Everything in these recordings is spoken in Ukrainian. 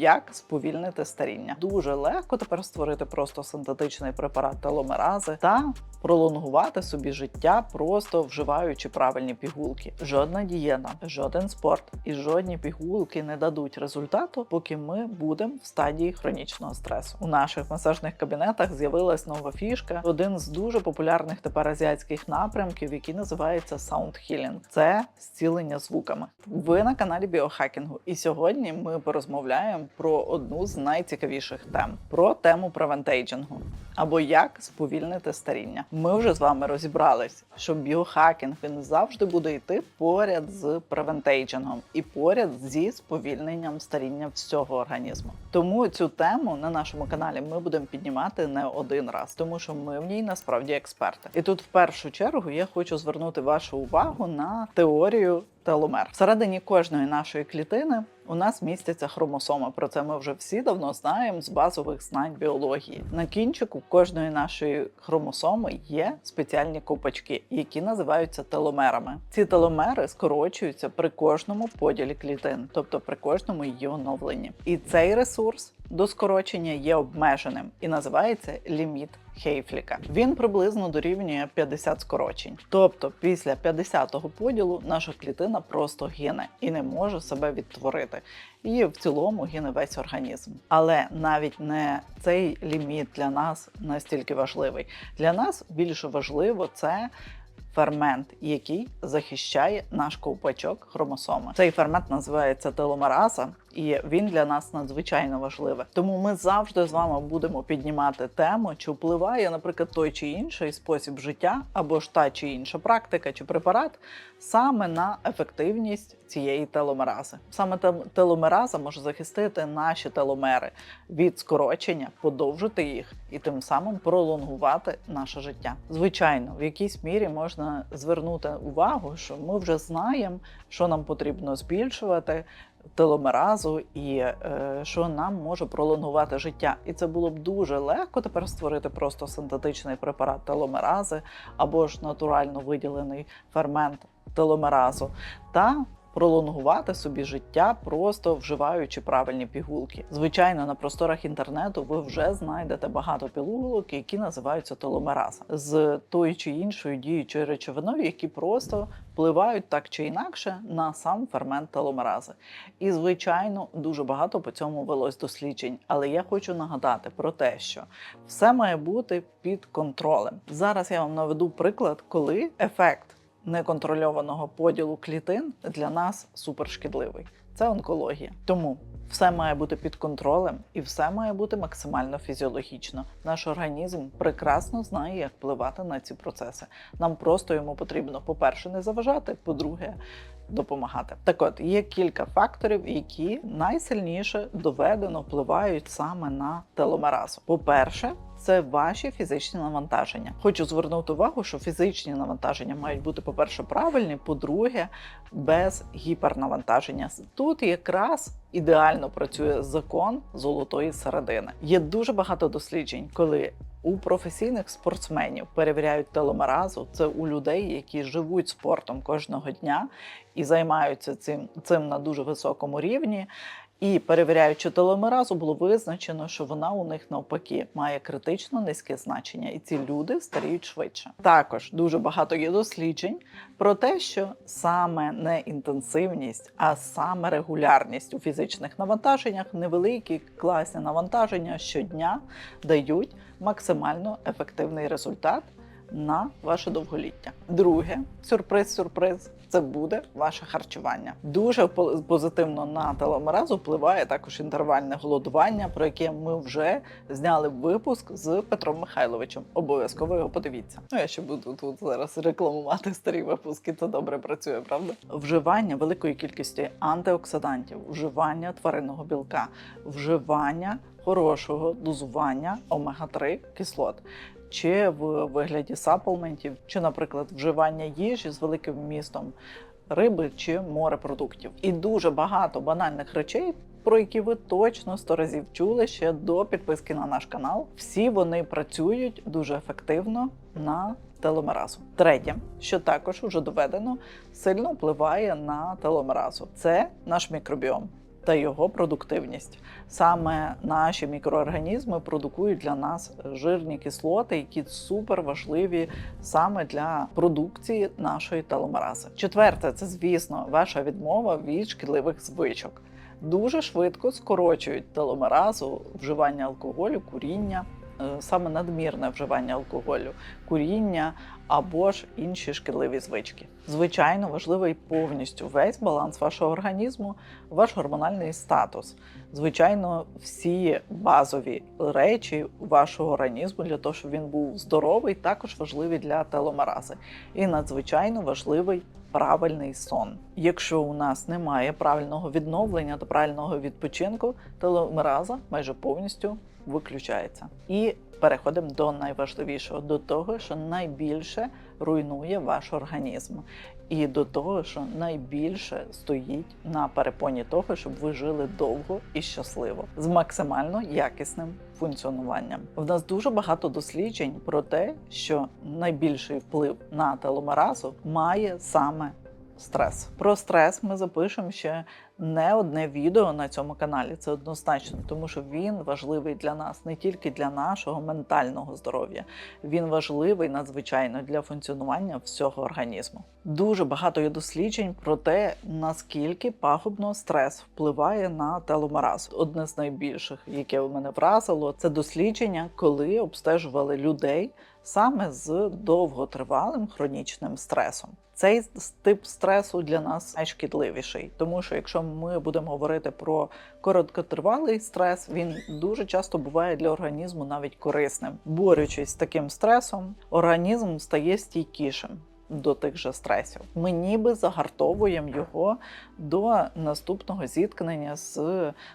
Як сповільнити старіння? Дуже легко тепер створити просто синтетичний препарат теломерази та пролонгувати собі життя, просто вживаючи правильні пігулки. Жодна дієта, жоден спорт і жодні пігулки не дадуть результату, поки ми будемо в стадії хронічного стресу. У наших масажних кабінетах з'явилась нова фішка, один з дуже популярних тепер азіатських напрямків, який називається Sound Healing. Це зцілення звуками. Ви на каналі біохакінгу, і сьогодні ми порозмовляємо про одну з найцікавіших тем про тему превентейджингу або як сповільнити старіння. Ми вже з вами розібрались, що біохакінг він завжди буде йти поряд з превентейджингом і поряд зі сповільненням старіння всього організму. Тому цю тему на нашому каналі ми будемо піднімати не один раз, тому що ми в ній насправді експерти. І тут в першу чергу я хочу звернути вашу увагу на теорію теломер. Всередині кожної нашої клітини у нас містяться хромосоми. Про це ми вже всі давно знаємо з базових знань біології. На кінчику кожної нашої хромосоми є спеціальні копачки, які називаються теломерами. Ці теломери скорочуються при кожному поділі клітин, тобто при кожному її оновленні. І цей ресурс до скорочення є обмеженим і називається ліміт Хейфліка. Він приблизно дорівнює 50 скорочень. Тобто, після 50-го поділу наша клітина просто гине і не може себе відтворити. І в цілому гине весь організм. Але навіть не цей ліміт для нас настільки важливий. Для нас більше важливо це. Фермент, який захищає наш ковпачок хромосоми. Цей фермент називається теломераза, і він для нас надзвичайно важливий. Тому ми завжди з вами будемо піднімати тему, чи впливає, наприклад, той чи інший спосіб життя, або ж та чи інша практика чи препарат саме на ефективність цієї теломерази. Саме тел- теломераза може захистити наші теломери від скорочення, подовжити їх і тим самим пролонгувати наше життя. Звичайно, в якійсь мірі можна звернути увагу, що ми вже знаємо, що нам потрібно збільшувати. Теломеразу і е, що нам може пролонгувати життя, і це було б дуже легко тепер створити просто синтетичний препарат теломерази або ж натурально виділений фермент теломеразу. Та пролонгувати собі життя, просто вживаючи правильні пігулки. Звичайно, на просторах інтернету ви вже знайдете багато пігулок, які називаються теломераза з тою чи іншою діючою речовиною, які просто впливають так чи інакше на сам фермент теломерази. І, звичайно, дуже багато по цьому велось досліджень. Але я хочу нагадати про те, що все має бути під контролем. Зараз я вам наведу приклад, коли ефект неконтрольованого поділу клітин для нас супершкідливий. Це онкологія. Тому все має бути під контролем і все має бути максимально фізіологічно. Наш організм прекрасно знає, як впливати на ці процеси. Нам просто йому потрібно, по-перше, не заважати, по-друге, допомагати. Так от є кілька факторів, які найсильніше доведено впливають саме на теломеразу. По-перше, це ваші фізичні навантаження. Хочу звернути увагу, що фізичні навантаження мають бути, по-перше, правильні, по-друге, без гіпернавантаження. Тут якраз ідеально працює закон золотої середини. Є дуже багато досліджень, коли у професійних спортсменів перевіряють теломеразу. Це у людей, які живуть спортом кожного дня і займаються цим, цим на дуже високому рівні. І перевіряючи теломеразу, було визначено, що вона у них навпаки має критично низьке значення, і ці люди старіють швидше. Також дуже багато є досліджень про те, що саме не інтенсивність, а саме регулярність у фізичних навантаженнях, невеликі класні навантаження щодня дають максимально ефективний результат на ваше довголіття. Друге, сюрприз-сюрприз. Це буде ваше харчування. Дуже по- позитивно на теломеразу впливає також інтервальне голодування, про яке ми вже зняли випуск з Петром Михайловичем. Обов'язково його подивіться. Ну я ще буду тут зараз рекламувати старі випуски. Це добре працює, правда? Вживання великої кількості антиоксидантів, вживання тваринного білка, вживання хорошого дозування омега-3 кислот чи в вигляді саплментів, чи, наприклад, вживання їжі з великим вмістом риби чи морепродуктів. І дуже багато банальних речей. Про які ви точно сто разів чули ще до підписки на наш канал. Всі вони працюють дуже ефективно на теломеразу. Третє, що також уже доведено, сильно впливає на теломеразу. Це наш мікробіом. Та його продуктивність. Саме наші мікроорганізми продукують для нас жирні кислоти, які супер важливі саме для продукції нашої теломерази. Четверте, це звісно ваша відмова від шкідливих звичок. Дуже швидко скорочують теломеразу вживання алкоголю, куріння, саме надмірне вживання алкоголю, куріння або ж інші шкідливі звички. Звичайно, важливий повністю весь баланс вашого організму, ваш гормональний статус. Звичайно, всі базові речі вашого організму для того, щоб він був здоровий, також важливі для теломерази. І надзвичайно важливий правильний сон. Якщо у нас немає правильного відновлення та правильного відпочинку, теломераза майже повністю виключається. І переходимо до найважливішого, до того, що найбільше руйнує ваш організм, і до того, що найбільше стоїть на перепоні того, щоб ви жили довго і щасливо з максимально якісним функціонуванням. В нас дуже багато досліджень про те, що найбільший вплив на теломеразу має саме стрес. Про стрес ми запишемо ще не одне відео на цьому каналі. Це однозначно, тому що він важливий для нас не тільки для нашого ментального здоров'я, він важливий надзвичайно для функціонування всього організму. Дуже багато є досліджень про те, наскільки пагубно стрес впливає на теломеразу. Одне з найбільших, яке у мене вразило, це дослідження, коли обстежували людей саме з довготривалим хронічним стресом. Цей тип стресу для нас найшкідливіший, тому що якщо ми будемо говорити про короткотривалий стрес, він дуже часто буває для організму навіть корисним. Борючись з таким стресом, організм стає стійкішим. До тих же стресів ми ніби загартовуємо його до наступного зіткнення з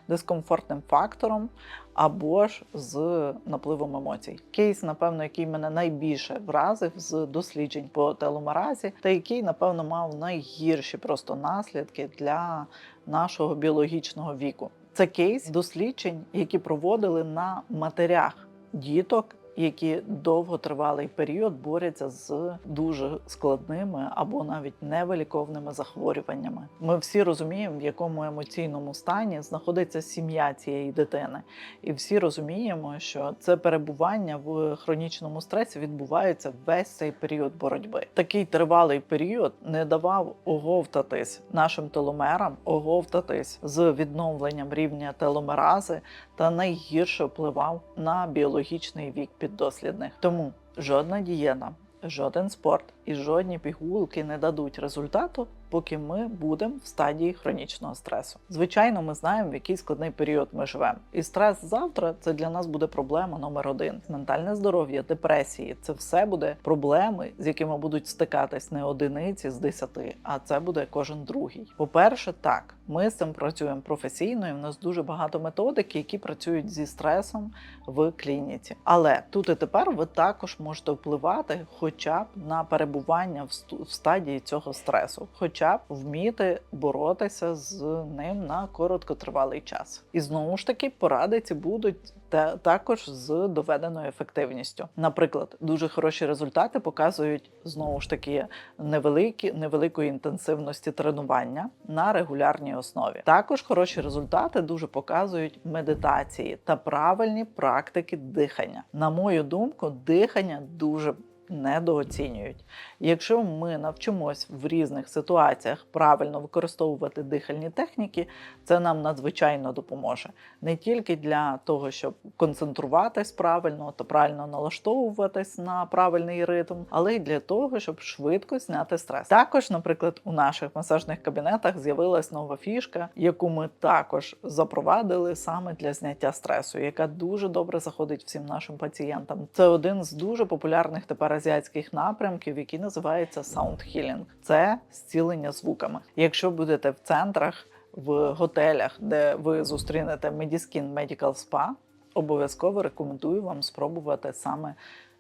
дискомфортним фактором або ж з напливом емоцій. Кейс, напевно, який мене найбільше вразив з досліджень по теломеразі, та який, напевно, мав найгірші просто наслідки для нашого біологічного віку. Це кейс досліджень, які проводили на матерях діток які довготривалий період борються з дуже складними або навіть невиліковними захворюваннями. Ми всі розуміємо, в якому емоційному стані знаходиться сім'я цієї дитини, і всі розуміємо, що це перебування в хронічному стресі відбувається весь цей період боротьби. Такий тривалий період не давав оговтатись нашим теломерам, оговтатись з відновленням рівня теломерази та найгірше впливав на біологічний вік піддослідних. Тому жодна дієта, жоден спорт і жодні пігулки не дадуть результату, поки ми будемо в стадії хронічного стресу. Звичайно, ми знаємо, в який складний період ми живемо. І стрес завтра це для нас буде проблема номер один. Ментальне здоров'я, депресії це все буде проблеми, з якими будуть стикатись не одиниці з десяти, а це буде кожен другий. По-перше, так, ми з цим працюємо професійно, і в нас дуже багато методик, які працюють зі стресом в клініці. Але тут і тепер ви також можете впливати, хоча б на перебування в в стадії цього стресу, хоча б вміти боротися з ним на короткотривалий час. І знову ж таки поради ці будуть та також з доведеною ефективністю. Наприклад, дуже хороші результати показують знову ж таки невеликі невеликої інтенсивності тренування на регулярній основі. Також хороші результати дуже показують медитації та правильні практики дихання. На мою думку, дихання дуже недооцінюють. Якщо ми навчимось в різних ситуаціях правильно використовувати дихальні техніки, це нам надзвичайно допоможе не тільки для того, щоб концентруватись правильно та правильно налаштовуватись на правильний ритм, але й для того, щоб швидко зняти стрес. Також, наприклад, у наших масажних кабінетах з'явилась нова фішка, яку ми також запровадили саме для зняття стресу, яка дуже добре заходить всім нашим пацієнтам. Це один з дуже популярних тепер азіатських напрямків, який називається Sound Healing. Це зцілення звуками. Якщо будете в центрах, в готелях, де ви зустрінете Mediskin Medical Spa, обов'язково рекомендую вам спробувати саме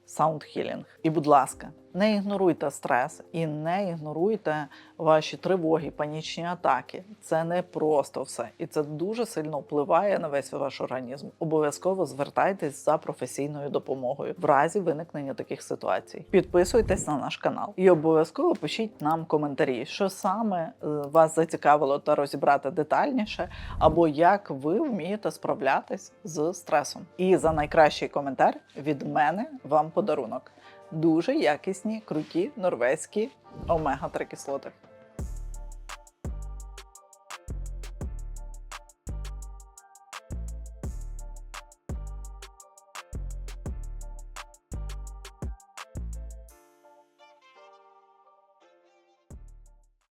Sound Healing. І, будь ласка, Не ігноруйте стрес і не ігноруйте ваші тривоги, панічні атаки. Це не просто все, і це дуже сильно впливає на весь ваш організм. Обов'язково звертайтесь за професійною допомогою в разі виникнення таких ситуацій. Підписуйтесь на наш канал і обов'язково пишіть нам коментарі, що саме е, вас зацікавило та розібрати детальніше, або як ви вмієте справлятись з стресом. І за найкращий коментар від мене вам подарунок. Дуже якісні, круті норвезькі омега-3 кислоти.